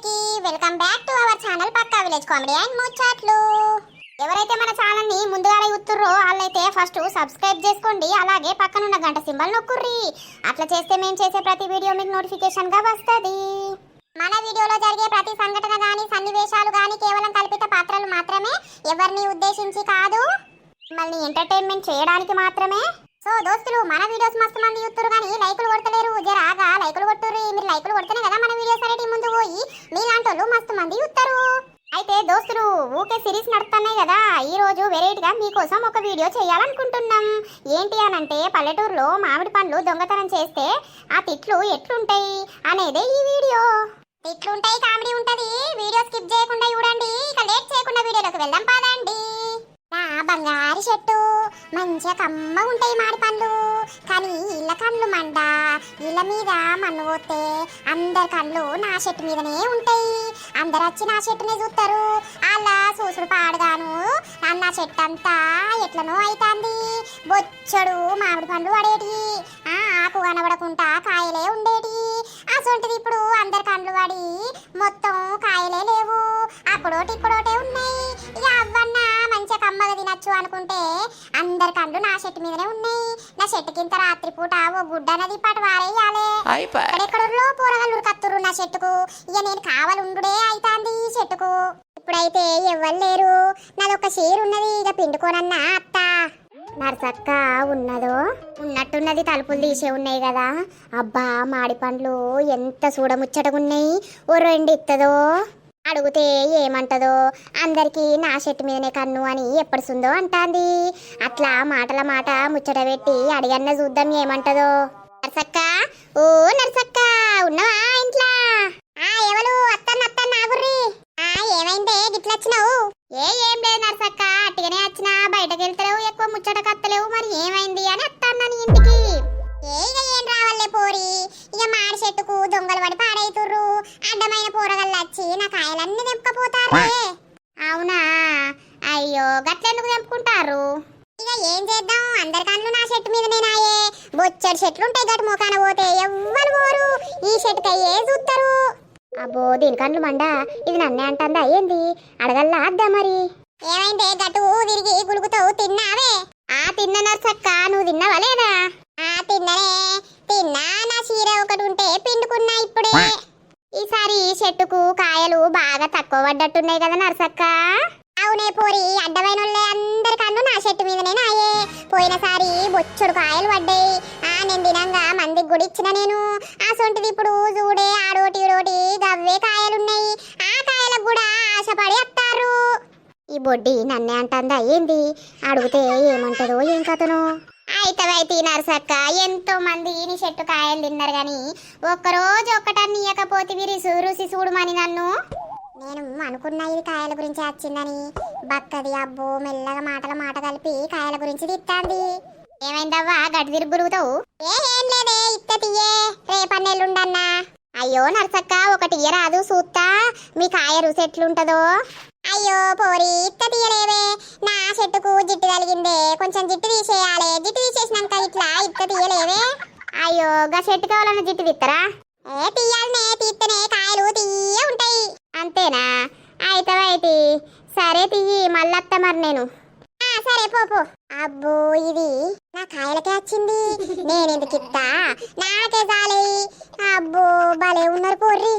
అందరికీ welcome back to our channel Pakka village comedy and ముచ్చట్లు. ఎవరైతే మన ఛానల్ని ముందుగా చూస్తుర్రో వాళ్ళైతే ఫస్ట్ సబ్స్క్రైబ్ చేసుకోండి అలాగే పక్కనున్న గంట సింబల్ నొక్కుర్రి. అట్లా చేస్తే మేము చేసే ప్రతి వీడియో మీకు నోటిఫికేషన్గా వస్తుంది. మన వీడియోలో జరిగే ప్రతి సంఘటన కానీ సన్నివేశాలు కానీ కేవలం కల్పిత పాత్రలు మాత్రమే ఎవరిని ఉద్దేశించి కాదు మిమ్మల్ని ఎంటర్టైన్మెంట్ చేయడానికి మాత్రమే. సో దోస్తులు మన వీడియోస్ మస్తు మంది చూస్తురు కానీ లైకులు కొడతలేరు. జరాగా లైకులు కొట్టుర్రి. మీరు లైకులు కొడితేనే కదా మన వీడియోస్ అనేటి ముందు పోయి మీలాంటోళ్ళు మస్తు మంది ఉత్తరు అయితే దోస్తులు ఊకే సిరీస్ నడుస్తున్నాయి కదా. ఈ రోజు వెరైటీగా మీకోసం ఒక వీడియో చేయాలనుకుంటున్నాం. ఏంటి అనంటే పల్లెటూరులో మామిడి పండ్లు దొంగతనం చేస్తే ఆ తిట్లు ఎట్లుంటాయి అనేదే ఈ వీడియో. తిట్లుంటాయి కామెడీ ఉంటది. వీడియో స్కిప్ చేయకుండా చూడండి. ఇక లేట్ చేయకుండా వీడియోలోకి వెళ్దాం పదండి. నా బంగారు చెట్టు మంచిగా కమ్మ ఉంటాయి మాడి పండ్లు. కానీ ఇళ్ళ కండ్లు మండ ఇళ్ళ మీద మన్ను పోతే అందరి కళ్ళు నా చెట్టు మీదనే ఉంటాయి. అందరు వచ్చి నా చెట్టునే చూస్తారు అలా చూసుడు పాడగాను. నా చెట్టు అంతా ఎట్లనో అవుతుంది బొచ్చడు మామిడి పండ్లు పడేటి. ఆ ఆకు కనబడకుండా కాయలే ఉండేటి. అసొంటిది ఇప్పుడు అందరి కండ్లు పడి మొత్తం కాయలే లేవు. అప్పుడోటి ఇప్పుడోటే ఉన్నాయి. ఇక అవ్వన్నా తినచ్చు అనుకుంటే అందరి కండ్లు నా చెట్టు మీదనే ఉన్నాయి. నా చెట్టు కింద రాత్రి పూట ఓ గుడ్డ నది పాటు వారేయాలే. ఎక్కడెక్కడో పోరగాళ్ళు కత్తురు నా చెట్టుకు. ఇక నేను కావాలి ఉండుడే అయితాంది ఈ చెట్టుకు. ఇప్పుడైతే ఎవ్వరు లేరు. నాదొక షేర్ ఉన్నది ఇక పిండుకోనన్నా అత్త. నరసక్క ఉన్నదో? ఉన్నట్టున్నది తలుపులు తీసే ఉన్నాయి కదా. అబ్బా మాడి పండ్లు ఎంత చూడముచ్చటగున్నాయి ఓ రెండు ఇత్తదో? అడిగితే ఏమంటదో? అందరికీ నా చెట్టు మీదనే కన్ను అని ఎప్పడుసుందో అంటాంది. అట్లా మాటల మాట ముచ్చట పెట్టి అడిగన్న చూద్దాం ఏమంటదో. నర్సక్క? ఓ నర్సక్క ఉన్నావా ఇంట్లో? ఆ ఎవరు? అత్తన్న అత్తన్న ఆగుర్రి. ఆ ఏమైందే? గిట్ల వచ్చినావు? ఏ ఏం లేదు నర్సక్క అట్టిగానే వచ్చినా. బయటకు వెళ్తలేవు ఎక్కువ ముచ్చట కత్తలేవు మరి ఏమైంది అని అత్తన్న నీ ఇంటికి. ఏ ఇక ఏం రావాలే పోరి? ఇక మాడి చెట్టుకు దొంగలు పడి పాడైతుర్రు. అడ్డమైన పోరగళ్ళు వచ్చి నా కాయలన్నీ తెంపుకపోతారే. అవునా? అయ్యో గట్లెందుకు తెంపుకుంటారు? ఇక ఏం చేద్దాం? అందరి కళ్ళు నా చెట్టు మీద నేనాయే. బొచ్చడి చెట్లు ఉంటాయి గట్టు మోకాన పోతే ఎవ్వరు పోరు. ఈ చెట్టుకయ్యే చూస్తారు అబ్బో దీని కండ్లు మండ? ఇది నన్నే అంటుందా? ఏంది? అడగల్లా అద్దా మరి? ఏమైందే? గట్టు తిరిగి గులుగుతావు తిన్నావే? ఆ తిన్న నర్సక్క నువ్వు తిన్నావా లేదా? ఆ తిన్ననే తిన్నా నా చీర ఒకటి ఉంటే పిండుకున్నా ఇప్పుడే. ఈసారి ఈ చెట్టుకు కాయలు బాగా తక్కువ పడ్డట్టున్నాయి కదా నర్సక్క. అవునే పోరి అడ్డమైన అందరికన్నా నా చెట్టు మీదనే నాయే. పోయినసారి బొచ్చుడు కాయలు పడ్డాయి. ఆ నేను దినంగా మందికి కూడా ఇచ్చిన నేను. ఆ సొంటిది ఇప్పుడు చూడే ఆడోటి రోటి గవ్వే కాయలున్నాయి. ఆ కాయలకు కూడా ఆశపడి వస్తారు ఈ బొడ్డి నన్నే అంటుందా ఏంది? అడిగితే ఏమంటదో ఏం కథను? అయితే నరసక్క. ఎంతో మంది నీ చెట్టు కాయలు తిన్నారు గాని ఒక్కరోజు ఒక్కటన్ని ఇయ్యకపోతే రుసి రుసి చూడమని నన్ను. నేను అనుకున్న ఇది కాయల గురించి వచ్చిందని. బక్కది అబ్బో మెల్లగా మాటల మాట కలిపి కాయల గురించి తిత్తాంది ఏమైందవ్వా? గడ్డి తిరుగు గురుగుతావు ఏం లేదే ఇత్త తీయే. రేపన్నెల్లుండన్నా అయ్యో నర్సక్క ఒకటి రాదు సూత్తా. మీ కాయ రుసి ఎట్లుంటదో? అయ్యో పోరి ఇత్త తీయలేవే నా చెట్టుకు జిట్టు కలిగిందే కొంచెం జిట్టు తీసేయాలి. జిట్టు తీసేసినాక ఇట్లా ఇత్త తీయలేవే అయ్యో గా చెట్టు కావాలన్న జిట్టు తీస్తారా ఏ తీయాలనే తీస్తేనే కాయలు తీయ ఉంటాయి. అంతేనా? అయితే అయితే సరే తీయి మళ్ళత్త మరి నేను. సరే పోపు అబ్బో ఇది నా కాయలకే వచ్చింది. నేను ఎందుకు ఇస్తా నాకే చాలి. అబ్బో భలే ఉన్నారు పోర్రి.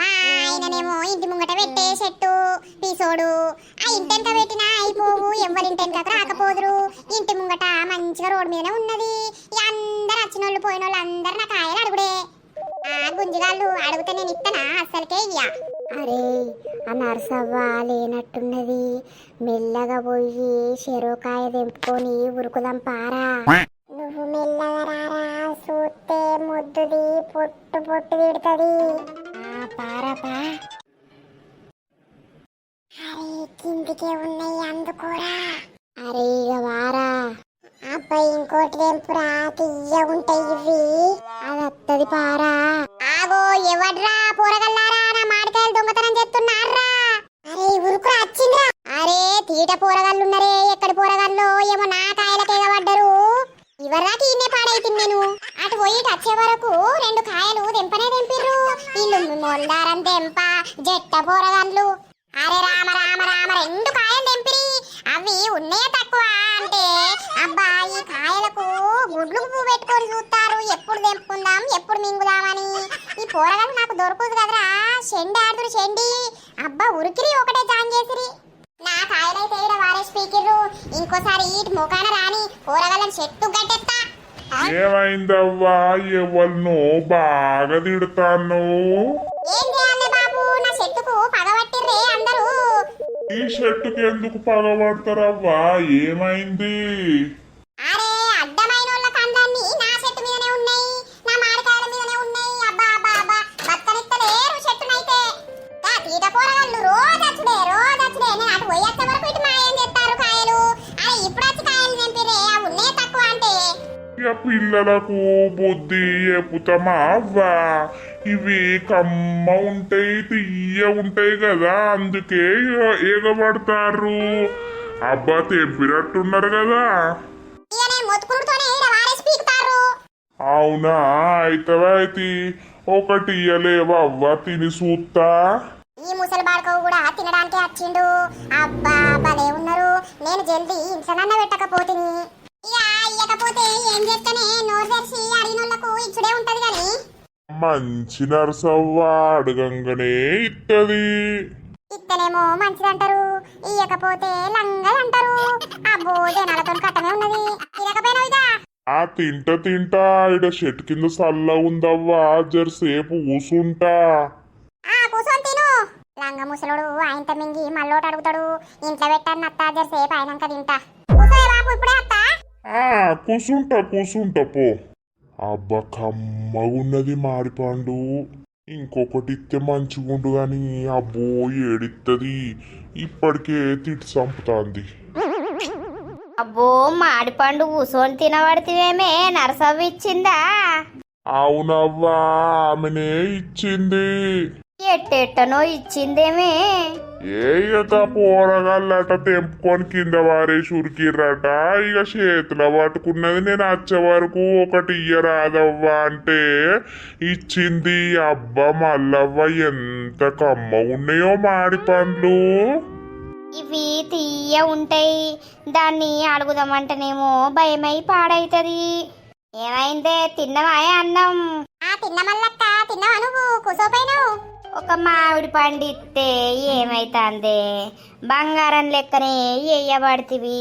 మా ఆయననేమో ఇంటి ముంగట పెట్టే చెట్టు పీసోడు. ఆ ఇంటెంక పెట్టినా అయిపోవు ఎవరింటెంక రాకపోదురు. ఇంటి ముంగట మంచిగా రోడ్డు మీదనే ఉన్నది. అందరు వచ్చిన వాళ్ళు పోయిన వాళ్ళు అందరు నా కాయలు అడుగుడే. ఆ గుంజిగాళ్ళు అడిగితే నేను ఇస్తానా అస్సలకే ఇయ్యా. అరే ఆ నర్సవ్వ లేనట్టున్నది. మెల్లగా పోయి చెరుకాయ తెంపుకొని ఉరుకుదాం పారా. నువ్వు మెల్లగా రారా చూస్తే ముద్దుది పొట్టు పొట్టు తిడుతుంది. పారాపా అరే కిందికే ఉన్నాయి అందుకోరా. అరే ఇక వారా. అబ్బాయి ఇంకోటి తెంపురా తీయ ఉంటాయి ఇవి. అది అత్తది పారా. ఆగో ఎవడ్రా పోరగల్లారా? మామిడికాయలు దొంగతనం చేస్తున్నారా అరే ఉరుకురా వచ్చిండ్రా అరే తీట పోరగల్లున్నరే ఎక్కడ పోరగాళ్ళు ఏమో నా కాయలకే పడ్డరు ఇవర్రా ఇన్నే పాడైతుంది నేను. అటు పోయి వచ్చే వరకు రెండు కాయలు దెంపనే దెంపిర్రు ఇల్లు మొల్లారం దెంప జట్ట పోరగాళ్ళు. అరే రామ రామ రామ రెండు కాయలు దెంపిరి అవి ఉన్నాయే తక్కువ. అబ్బా ఈ కాయలకు గుడ్లు పువ్వు పెట్టుకొని చూస్తారు. ఎప్పుడు తెంపుకుందాం ఎప్పుడు మింగుదామని. ఈ పోరగాలు నాకు దొరకదు కదరా. షెండి ఆడుతురు షెండి. అబ్బా ఉరికిరి ఒకటే జాన్ చేసిరి. నా కాయలైతే ఈడ వారే స్పీకర్లు ఇంకోసారి ఇటు ముఖాన రాని పోరగాళ్ళని చెట్టు గట్టెత్తా. ఏమైందవ్వా? ఎవరినో బాగా తిడతాను ఈ షర్టుకి ఎందుకు పగబడతారవ్వా? ఏమైంది? పిల్లలకు బుద్ధి చెప్పుతామా అవ్వా? ఇవి కమ్మ ఉంటాయి తీయ ఉంటాయి కదా అందుకే ఎగబడతారు అబ్బా తెంపినట్టున్నారు కదా. అవునా? అయితే అయితే? ఒకటి ఇయ్యలేవా అవ్వ తిని చూస్తా ఈ ముసలి బాడకవు కూడా తినడానికి వచ్చిండు. అబ్బా భలే ఉన్నారు. నేను జల్దీ ఇంట్లోనన్న పెట్టకపోతిని. ఇయ్యకపోతే ఏం చేస్తేనే? నోరు తెరిచి అడిగినోళ్ళకు ఇచ్చుడే ఉంటది గాని. మంచి నరసవ్వ అడగంగానే ఇత్తది ఇత్తనేమో మంచిదంటారు ఇయ్యకపోతే లంగది అంటారు. అబ్బో జనాలతో కట్టమే ఉన్నది. ఆ తింట తింటా ఇడ చెట్టు కింద సల్ల ఉందవ్వా జరసేపు కూసుంటా ఆ తిను. లంగ ముసలోడు మింగి మళ్ళోటి అడుగుతాడు. ఇంట్లో పెట్టాను అత్త జరసేపు అయినాక తింటా. కూర్చోయే బాబు ఇప్పుడే అత్త. ఆ కూసుంటా కూసుంటా పో. అబ్బా కమ్మగున్నది మాడిపండు. ఇంకొకటి ఇస్తే మంచిగుండు గాని అబ్బో ఏడిత్తది. ఇప్పటికే తిట్టి చంపుతాంది. అబ్బో మాడిపండు కూసోని తినబడితేమే నరసవ్వ ఇచ్చిందా? అవునవ్వా ఆమెనే ఇచ్చింది. ఎట్టెట్టనో ఇచ్చిందేమే. ఏ ఇక పోరగాళ్ళట తెంపుకొని కింద వారేసి ఉరికిర్రట ఇక చేతిలో పట్టుకున్నది నేను వచ్చే వరకు ఒకటి ఇయ్యరాదవ్వా అంటే ఇచ్చింది అబ్బా మల్లవ్వ ఎంత కమ్మ ఉన్నాయో మాడి పండ్లు. ఇవి తీయ ఉంటాయి. దాన్ని అడుగుదామంటేనేమో భయమై పాడైతది. ఏమైందే? తిన్నవాయే అన్నం. ఆ తిన్న మల్లక్క తిన్నావా నువ్వు? కూసోపోయినావు? ఒక మామిడి పండు ఇస్తే ఏమైతాందే? బంగారం లెక్కనే వేయబడితివి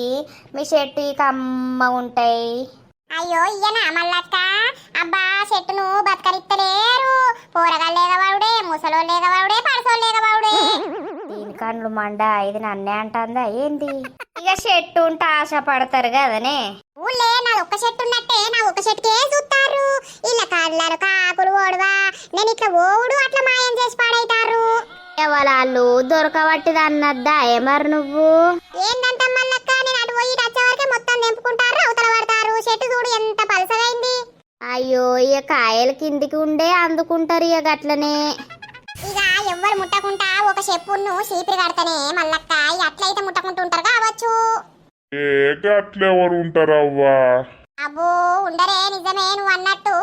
మీ చెట్టు కమ్మ ఉంటాయి అయ్యో ఇయ్యనా మల్లక్క? అబ్బా చెట్టును బతకరిత్తలేరు పోరగాళ్ళు లేగవాడుడే ముసలో లేగవాడుడే పడసో లేగవాడుడే దీని కండ్లు మండ ఇది నన్నే అంటుందా ఏంది? ఇక చెట్టు ఉంటే ఆశ పడతారు కదనే? ఊళ్ళే నా ఒక్క చెట్టు ఉన్నట్టే నా దొరకబట్టిది అన్నద్దా మరి నువ్వు? నేను అటు పోయి వచ్చే వరకే మొత్తం నింపుకుంటారు అవతల పడతారు. చెట్టు చూడు ఎంత పలసగైంది. అయ్యో ఇక కాయలు కిందికి ఉండే అందుకుంటారు ఇక గట్లనే. ఇక ఎవ్వరు ముట్టకుంటా ఒక చెప్పును చీపిరి కడతానే మల్లక్క. ఇక అట్లయితే ముట్టకుంటుంటారు కావచ్చు. ఏ గట్లెవరు ఉంటారవ్వా? అబ్బో ఉండరే నిజమే నువ్వు అన్నట్టు.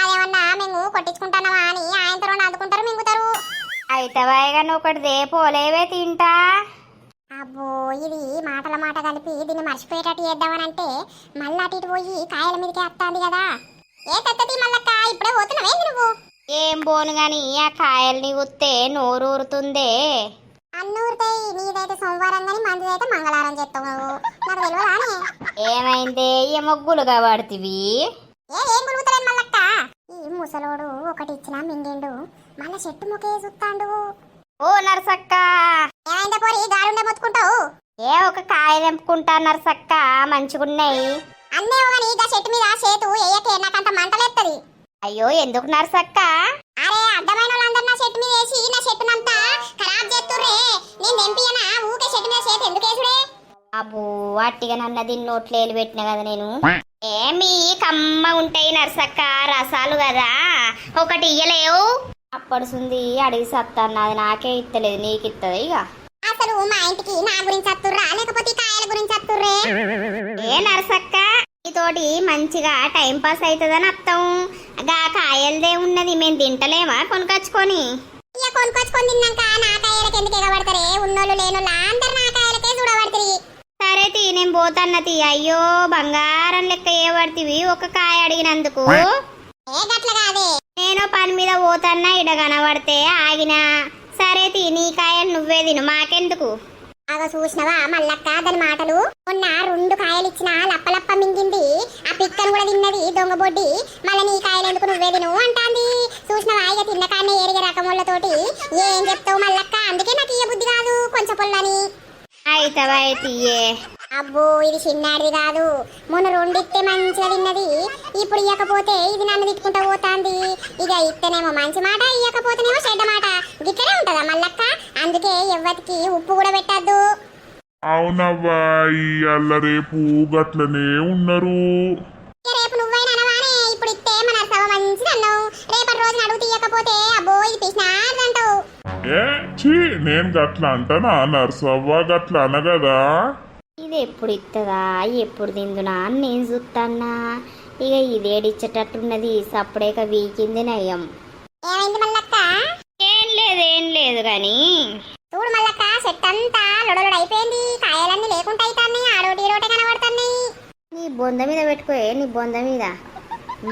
అదేమన్నా మేము కొట్టించుకుంటున్నావా అని ఆయనతో అందుకుంటారు మింగుతారు. అయితే వాయగాని ఒకటిదే పోలేవే తింటా. అబ్బో ఇది మాటల మాట కలిపి దీన్ని మర్చిపోయేటట్టు చేద్దామనంటే మళ్ళీ అటు ఇటు పోయి కాయల మీదకి వస్తాంది కదా. ఏ తత్తది మల్లక్క ఇప్పుడే పోతున్నావేంది నువ్వు? ఏం పోను గాని ఆ కాయల్ని ఉత్తే నోరు ఊరుతుందే. అన్నూరుతాయి నీదైతే సోమవారం కానీ మందిదైతే మంగళవారం చేస్తావు నువ్వు. నాకు తెలియదానే ఏమైందే ఏమో గులుగా పడుతుంది ఏ ఏం గురుగుతలేదు మల్లక్క? ఈ ముసలోడు ఒకటి ఇచ్చినా మింగిండు మళ్ళా చెట్టు మొకే చూస్తాండు? ఓ నరసక్క. ఏమైందా పోరి గాడుండే మొత్తుకుంటావు? ఏ ఒక కాయ తెంపుకుంటా నరసక్క మంచిగున్నాయి. అన్నే కానీ గా చెట్టు మీద చేతు ఏయకే నాకంత మంటలేత్తది అయ్యో ఎందుకు నరసక్క? అరే అడ్డమైన వాళ్ళందరూ నా చెట్టు మీద వేసి నా చెట్టునంతా ఖరాబ్ చేస్తుర్రే నేను తెంపియనా ఊకే చెట్టు మీద చేతి ఎందుకు వేసుడే? అబ్బో అట్టిగా నన్న దీన్ని నోట్లేలు పెట్టిన కదా నేను. ఏమి కమ్మ ఉంటాయి నరసక్క రసాలు కదా. ఒకటి ఇయ్యలేవు. అప్పడుసుంది అడిగి సత్తాను అది నాకే ఇత్తలేదు నీకు ఇత్తది ఇక? అసలు మా ఇంటికి నా గురించి అత్తుర్రా? లేకపోతే కాయల గురించి అత్తుర్రే? ఏ నరసక్క తోటి మంచిగా టైం పాస్ అవుతుందని అత్తం గా కాయలదే ఉన్నది మేము తింటలేమా కొనుకొచ్చుకొని? ఇక కొనుకొచ్చుకొని తిన్నాక నా కాయలకి ఎందుకు ఎగబడతారే? ఉన్నోళ్ళు లేనోళ్ళు అందరు నా కాయలకే చూడబడతారు. సరే తీ నేను పోతన్న తీ. అయ్యో బంగారం లెక్క ఏ పడితివి ఒక కాయ అడిగినందుకు. ఏ గట్ల కాదే? నేను పని మీద పోతన్నా ఇడ కనబడితే ఆగినా? సరే తీ నీ కాయలు నువ్వే తిను మాకెందుకు? అగ చూసినవా మల్లక్క దాని మాటలు? మొన్న రెండు కాయలు ఇచ్చిన లప్పలప్ప మింగింది. ఆ పిక్కను కూడా తిన్నది దొంగ బొడ్డి. మళ్ళీ నీ కాయలు ఎందుకు నువ్వే తిను అంటాంది. చూసినవా ఇక తిన్న కాడనే ఏరిగే రకములతోటి ఏం చెప్తావు మల్లక్క? అందుకే నాకు ఇయ్య బుద్ధి కాదు కొంచెం పొల్లని. అయితవా తీయే అబ్బో ఇది చిన్నాడిది కాదు. మొన్న రెండిస్తే మంచిగా తిన్నది. ఇప్పుడు ఇయ్యకపోతే ఇది నన్ను తిట్టుకుంటా పోతాంది. ఇక ఇత్తనేమో మంచి మాట ఇయ్యకపోతేనేమో చెడ్డ మాట. గిట్లనే ఉంటదా మల్లక్క? అందుకే ఎవ్వరికి ఉప్పు కూడా పెట్టద్దు. అవునవ్వా ఇయ్యాల రేపు గట్లనే ఉన్నారు. రేపు నువ్వైనా అనవానే ఇప్పుడు ఇస్తే మన సభ మంచిది అన్నావు రేపటి రోజున అడుగు తీయకపోతే అబ్బో ఇది పిసినారంటావు ఏ ఛీ నేను గట్ల అంటానా? నర్సవ్వ గట్ల అనగదా ఇది ఎప్పుడు ఇస్తుందా ఎప్పుడు తిందునా? అని నేను చూస్తాన్నా ఇక ఇదేడిచ్చేటట్టున్నది సప్పుడేక వీకింది నయం. ఏమైంది మల్లక్క? ఏం లేదు ఏం లేదు కానీ. చూడు మల్లక్క సెట్ అంతా లొడలొడ అయిపోయింది కాయలన్నీ లేకుండా అయితాన్ని ఆడోటి ఈరోటే కనబడుతున్నాయి. నీ బొంద మీద పెట్టుకోయే నీ బొంద మీద?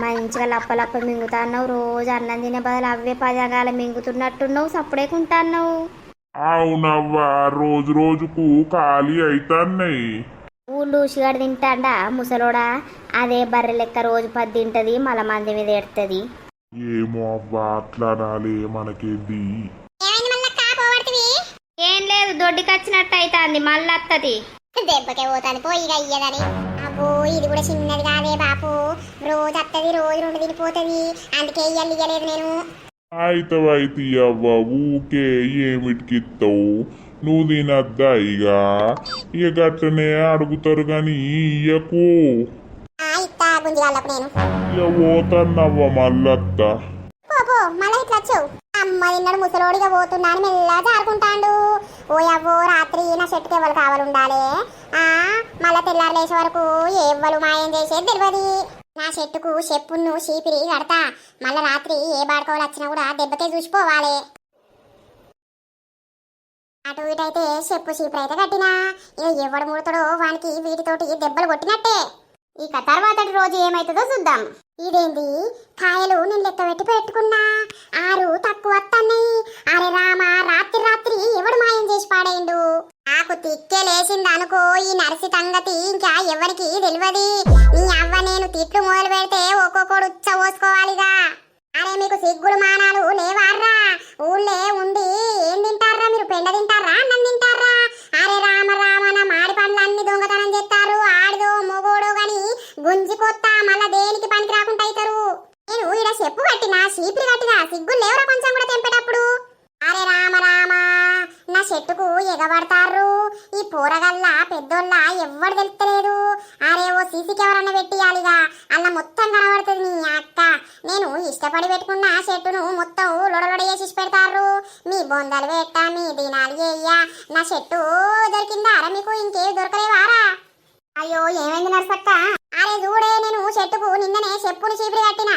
మంచిగా లప్ప లప్ప మింగుతాన్నావు. రోజు అన్నం తినే బదులు అవే పదగాల మింగుతున్నట్టున్నావు. సప్పుడేకుంటాన్నావు అవునవ్వా రోజు రోజుకు ఖాళీ అయితాన్నాయి ఊళ్ళు ఉసిగాడు తింటాడా ముసలోడా? అదే బర్రె లెక్క రోజు పది తింటది మళ్ళా మంది మీద ఎడుతుంది ఏమో అవ్వా అట్లా నాలే మనకేంది. ఏం లేదు దొడ్డికి వచ్చినట్టు అవుతుంది మళ్ళీ వస్తుంది దెబ్బకే పోతాను పోయి ఇక అయ్యదని. అబ్బో ఇది కూడా చిన్నది కాదే బాపు. రోజు అత్తది రోజు రెండు తినిపోతుంది అందుకే ఇయ్యాలి ఇయ్యలేదు నేను. అయితవైతే అవ్వ ఊకే ఏమిటికిస్తావు నువ్వు తినద్దా ఇక ఇక గట్లనే అడుగుతారు గాని ఇయ్యకు. ఇక పోతాన్నవ్వ మళ్ళత్త పో పో మళ్ళీ ఇట్లా వచ్చావు. అమ్మ తిన్నాడు ముసలోడిగా పోతున్నాను మెల్లగా జారుకుంటాండు. ఓ అవ్వో రాత్రి నా చెట్టుకి ఎవరు మళ్ళా తెల్లారు లేచే వరకు ఎవ్వరు మాయం చేసేది తెలియదు నా చెట్టుకు చెప్పును చీపిరి కడతా. మళ్ళా రాత్రి ఏ బాడుకోవాలి వచ్చినా కూడా దెబ్బకే చూసిపోవాలి. అటు ఇటైతే చెప్పు చీపురు అయితే కట్టినా. ఇక ఎవడు ముడతాడో వానికి వీటితోటి దెబ్బలు కొట్టినట్టే. ఇక తర్వాతటి రోజు ఏమైతుందో చూద్దాం. ఇదేంది? కాయలు నేను లెక్క పెట్టి పెట్టుకున్నా. ఆరు తక్కువ వస్తున్నాయి అరే రామ రాత్రి రాత్రి ఎవడు మాయం చేసి పాడేయండు నాకు తిక్కే లేచింది అనుకో ఈ నర్సి సంగతి ఇంకా ఎవరికి తెలియదు నీ అవ్వ నేను తిట్లు మొదలు పెడితే ఒక్కొక్కడు ఉచ్చ పోసుకోవాలిగా చెప్పు కట్టినా చీపిరి కట్టినా సిగ్గు లేవరా కొంచెం కూడా తెంపేటప్పుడు? అరే రామ రామ నా చెట్టుకు ఎగబడతారు ఈ పోరగల్ల పెద్దోళ్ళ ఎవ్వరు తెలుస్తలేదు అరే ఓ సీసీ కెమెరా పెట్టియాలిగా అలా మొత్తం కనబడుతుంది నీ అక్క. నేను ఇష్టపడి పెట్టుకున్న చెట్టును మొత్తం లొడలొడ చేసి పెడతారు మీ బొందలు పెట్ట మీ దినాలు చేయ నా చెట్టు దొరికిందా? అరే మీకు ఇంకేవి దొరకలేవారా? అయ్యో ఏమైంది నర్సక్క అరే చూడే నేను చెట్టుకు నిన్ననే చెప్పులు చీపిరి కట్టిన.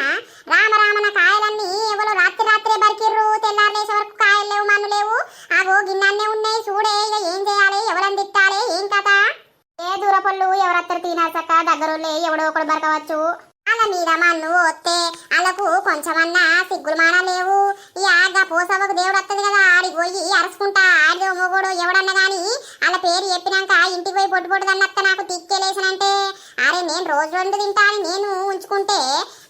రామ రామన కాయలన్నీ ఎవరో రాత్రి రాత్రే బరికిర్రు. తెల్లారులేసే వరకు కాయలు లేవు మన్ను లేవు. ఆగో గిన్నె ఉన్నాయి చూడే ఇక ఏం చేయాలి? ఎవరని తిట్టాలి? ఏం కథ? ఏ దూరపళ్ళు ఎవరత్తరు తినాల్సక్క దగ్గరులే ఎవడో ఒకడు బరకవచ్చు అలా మీద మన్ను వస్తే వాళ్ళకు కొంచెమన్నా సిగ్గులు మాన లేవు. ఈ ఆగా పోసవకు దేవుడు వస్తుంది కదా ఆడికి పోయి అరుచుకుంటా. ఆడిదో మొగోడు ఎవడన్నా గాని వాళ్ళ పేరు చెప్పినాక ఇంటికి పోయి పొట్టు పొట్టు దన్నత్త నాకు తిక్కేలేసనంటే అరే నేను రోజు రెండు తింటా అని నేను ఉంచుకుంటే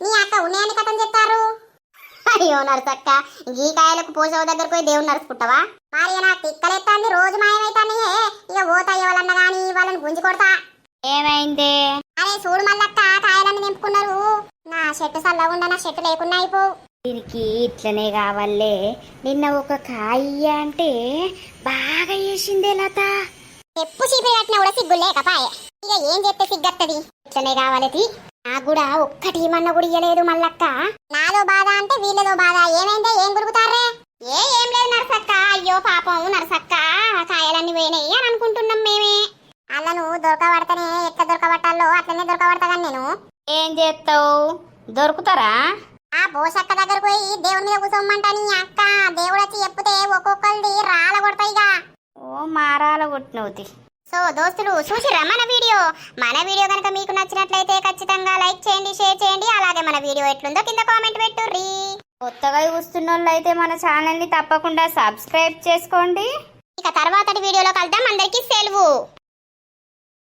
నీ అక్క ఉన్నాయని కథం చెప్తారు. అయ్యో నరసక్క ఈ కాయలకు పోసవ దగ్గరకు పోయి దేవుడు నరుచుకుంటావా మరి నా తిక్కలెత్తాంది రోజు మాయమైతానే ఇక పోతా ఎవరన్నా గాని వాళ్ళని గుంజి కొడతా. ఏమైంది? అరే చూడు నింపుకున్నారు నా చెట్టు చల్లగుండా నా చెట్టు లేకుండా అయిపో. దీనికి ఇట్లనే కావాలే. నిన్న ఒక కాయ అంటే బాగా వేసిందే లత. ఎప్పు చీపిరి కట్టినా కూడా సిగ్గు లేకపాయే. ఇక ఏం చెప్తే సిగ్గత్తది? ఇట్లనే కావాలది నాకు కూడా ఒక్కటి ఏమన్నా కూడా ఇయ్యలేదు మల్లక్క. నాదో బాధ అంటే వీళ్ళదో బాధ. ఏమైందే? ఏం గురుకుతారే ఏ ఏం లేదు నరసక్క. అయ్యో పాపం నరసక్క. కాయలన్నీ పోయినాయి అని అనుకుంటున్నాం మేమే. అల్లను దొరకబడతనే ఎట్లా దొరకబట్టాలో అట్లనే దొరకబడతా కానీ నేను. ఏం చేస్తావు? దొరుకుతారా? ఆ పోషక్క దగ్గరకు పోయి దేవుని మీద కూర్చోమంటాని అక్క. దేవుడు వచ్చి చెప్తే ఒక్కొక్కరిది రాళ్ళ కొడతాయిగా ఓ మారాల కొట్టినవుతి సో దోస్తులు చూసిరా మన వీడియో? మన వీడియో కనుక మీకు నచ్చినట్లయితే ఖచ్చితంగా లైక్ చేయండి షేర్ చేయండి. అలాగే మన వీడియో ఎట్లుందో కింద కామెంట్ పెట్టుర్రి. కొత్తగా చూస్తున్న వాళ్ళు అయితే మన ఛానల్ని తప్పకుండా సబ్స్క్రైబ్ చేసుకోండి. ఇక తర్వాతటి వీడియోలో కలుద్దాం. అందరికీ సెలవు.